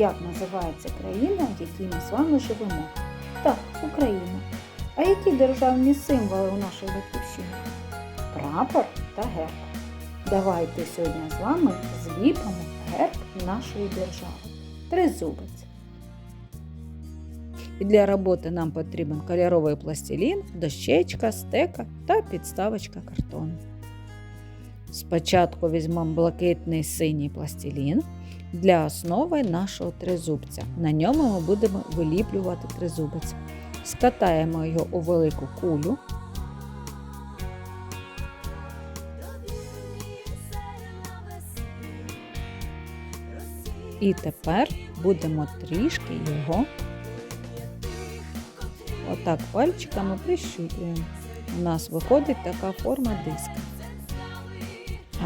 як називається країна, в якій ми з вами живемо? Так, Україна. А які державні символи у нашої батьківщини? Прапор та герб. Давайте сьогодні з вами зліпимо герб нашої держави. Тризубець. І для роботи нам потрібен кольоровий пластилін, дощечка, стека та підставочка картону. Спочатку візьмемо блакитний синій пластилін для основи нашого тризубця. На ньому ми будемо виліплювати тризубець. Скатаємо його у велику кулю. І тепер будемо трішки його отак пальчиками прищуплюємо. У нас виходить така форма диска.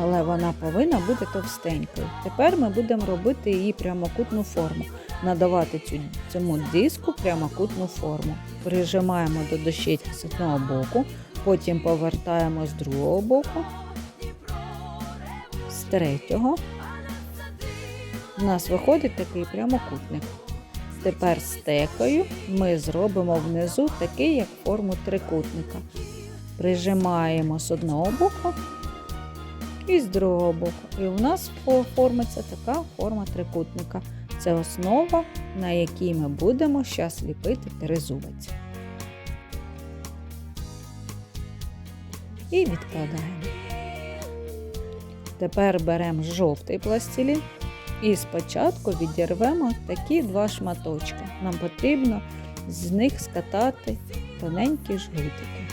Але вона повинна бути товстенькою. Тепер ми будемо робити її прямокутну форму, надавати цьому диску прямокутну форму. Прижимаємо до дощечки з одного боку, потім повертаємо з другого боку, з третього. У нас виходить такий прямокутник. Тепер стекою ми зробимо внизу такий, як форму трикутника. Прижимаємо з одного боку і з другого боку. І у нас оформиться така форма трикутника. Це основа, на якій ми будемо зараз ліпити тризубець. І відкладаємо. Тепер беремо жовтий пластилін і спочатку відірвемо такі два шматочки. Нам потрібно з них скатати тоненькі жгутики.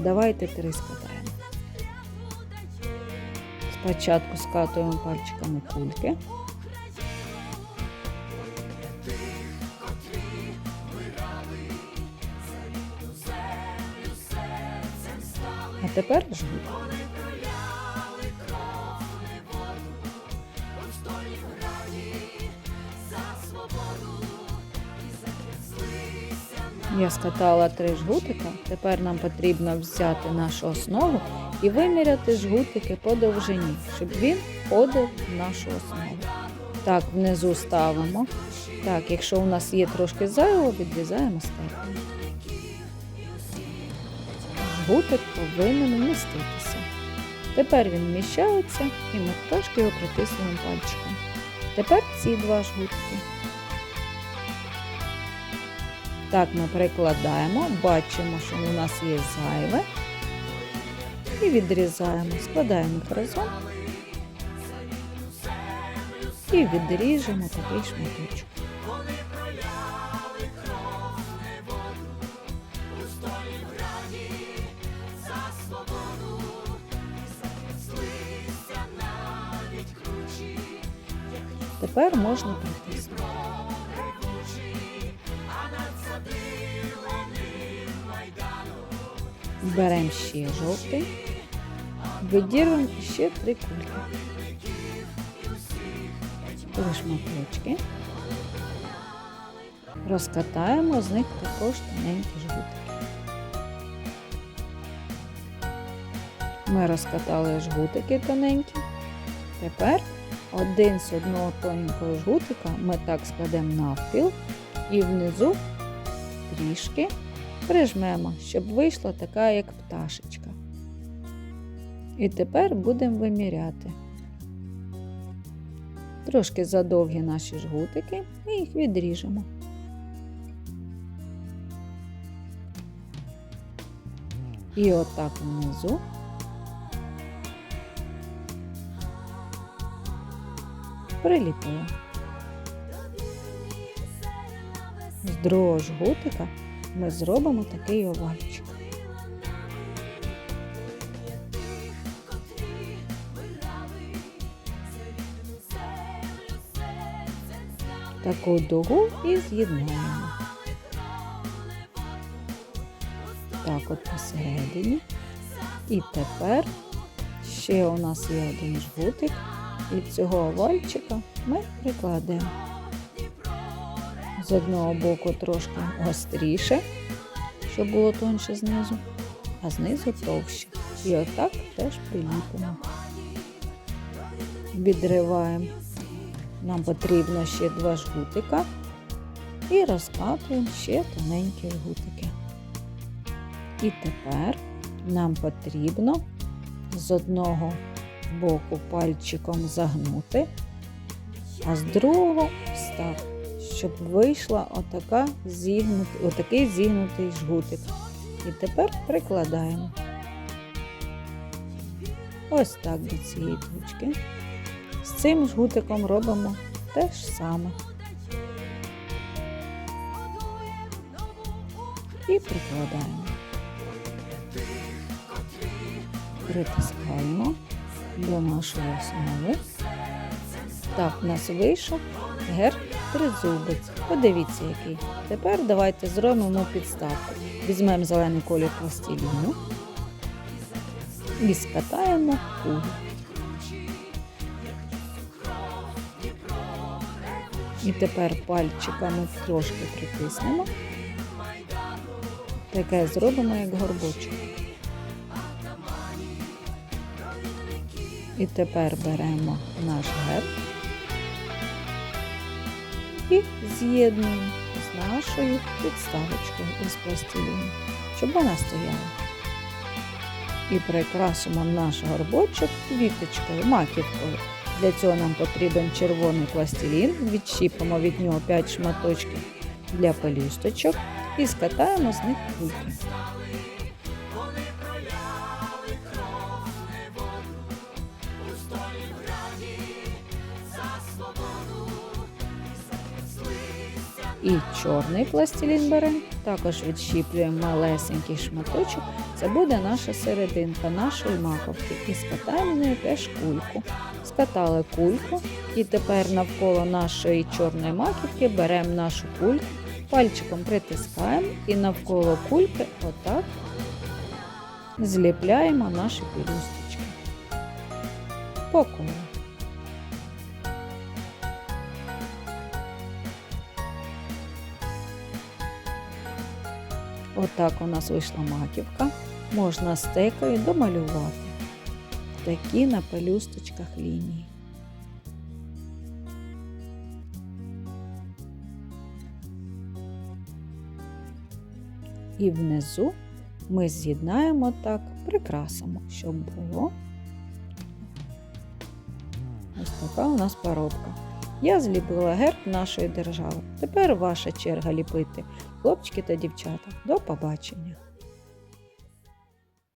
Давайте три скатаємо. Спочатку скатуємо пальчиками кульки. А тепер жгут. Я скатала три жгутика. Тепер нам потрібно взяти нашу основу і виміряти жгутики по довжині, щоб він входив в нашу основу. Так, внизу ставимо. Так, якщо у нас є трошки зайвого, відрізаємо степені. Жгутик повинен вміститися. Тепер він вміщається і ми трошки його притисуємо пальчиком. Тепер ці два жгутки. Так ми перекладаємо, бачимо, що у нас є зайве. І відрізаємо, складаємо разом і відріжемо такий шматочок. Тепер можна притиснути. Беремо ще жовтий, видірюємо ще три кульки. Три шматочки. Розкатаємо з них також тоненькі жгутики. Ми розкатали жгутики тоненькі. Тепер один з одного тоненького жгутика ми так складемо навпіл і внизу трішки прижмемо, щоб вийшла така, як пташечка. І тепер будемо виміряти. Трошки задовгі наші жгутики, ми їх відріжемо. І отак внизу. Приліпимо. З другого жгутика ми зробимо такий овальчик. Таку дугу і з'єднаємо. Так от посередині. І тепер ще у нас є один жгутик, і цього овальчика ми прикладемо з одного боку трошки гостріше, щоб було тонше знизу, а знизу товще. І отак теж приліпимо. Відриваємо нам потрібно ще два жгутика і розкатуємо ще тоненькі жгутики. І тепер нам потрібно з одного боку пальчиком загнути, а з другого встав, щоб вийшла отака зігнут, отакий зігнутий жгутик. І тепер прикладаємо. Ось так до цієї точки. З цим жгутиком робимо те ж саме. І прикладаємо. Притискаємо до нашої основи. Так, у нас вийшов герб тризубець. Подивіться, який. Тепер давайте зробимо підставку. Візьмемо зелений колір пластиліну і скатаємо кулю. І тепер пальчиками трошки притиснемо. Таке зробимо як горбочок. І тепер беремо наш герб і з'єднуємо з нашою підставочкою із пластиліну, щоб вона стояла. І прикрасимо наш горбочок квіточкою, маківкою. Для цього нам потрібен червоний пластилін, відщіпимо від нього 5 шматочків для пелюсточок і скатаємо з них кульки. І чорний пластилін беремо, також відщіплюємо малесенький шматочок. Це буде наша серединка нашої маковки. І скатаємо нею теж кульку. Скатали кульку, і тепер навколо нашої чорної маківки беремо нашу кульку, пальчиком притискаємо і навколо кульки отак зліпляємо наші пелюсточки. По колу. Отак у нас вийшла маківка. Можна стекою домалювати такі на пелюсточках лінії. І внизу ми з'єднаємо так, прикрасимо, щоб було ось така у нас поробка. Я зліпила герб нашої держави. Тепер ваша черга ліпити. Хлопчики та дівчата, до побачення!